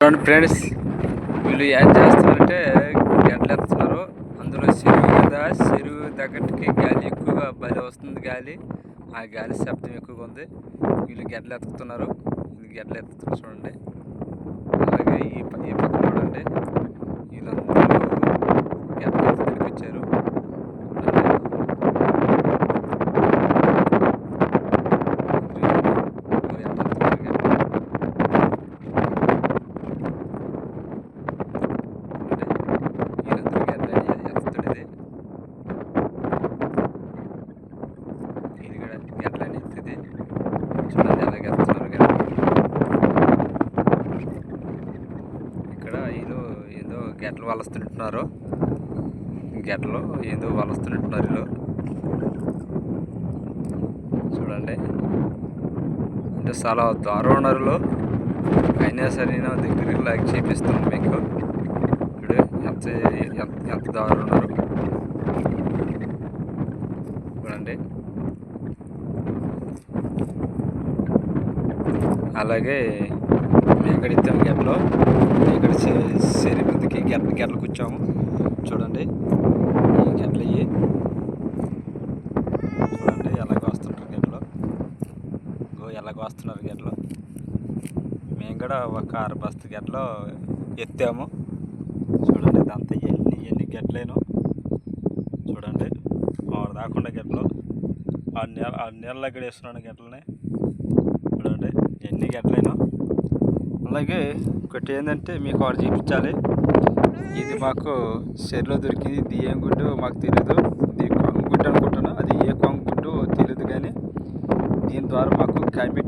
చూడండి ఫ్రెండ్స్ వీళ్ళు ఏం చేస్తున్నారంటే గంటలు ఎత్తున్నారు అందులో చెరువు కదా చెరువు తగ్గట్టుకి గాలి ఎక్కువగా బలి వస్తుంది గాలి. ఆ గాలి శబ్దం ఎక్కువగా ఉంది. వీళ్ళు గడ్డలు ఎత్తుతున్నారు వీళ్ళు గడ్డలు ఎత్తుతున్నారు చూడండి అలాగే ఈ చూడండి ఎలాగ ఎత్తున్నారు ఇక్కడ ఏదో ఏదో గెట్లు వలస్తుంటున్నారు. గెట్లు ఏదో వలస్తుంటున్నారు వీళ్ళు చూడండి. అంటే చాలా దారుణరులు. అయినా సరే నేను దగ్గరికి లైక్ చేపిస్తున్నాను మీకు. ఇప్పుడు ఎంత ఎంత ఎంత దారుణారు. చూడండి. అలాగే ఇక్కడ ఇద్దాం గ్యాప్లో ఇక్కడ శరీరకి గెట్ల గెట్లు కూర్చోము చూడండి ఈ గెట్లు ఇవి చూడండి ఎలాగ వస్తుంటారు గెట్లు గో ఎలాగ వస్తున్నారు గెట్లు మేము కూడా ఒక ఆరు బస్తు గెట్లో ఎత్తాము. చూడండి ఇదంతా ఎన్ని ఎన్ని గెట్లేను చూడండి ఆరు దాకుండా గెట్లు ఆ నెల ఆ నెలలు అక్కడ వేస్తున్నాను గెట్లని ఎన్ని గెట్లేను. అలాగే ఒకటి ఏంటంటే మీకు ఆర్డర్ చూపించాలి. ఇది మాకు చెరులో దొరికింది. ఇది ఏం గుడ్డు మాకు తెలియదు ఇది కొంగు గుడ్డు అనుకుంటాను అది ఏ కొంగు గుడ్డు తెలియదు కానీ దీని ద్వారా మాకు క్యాబిట్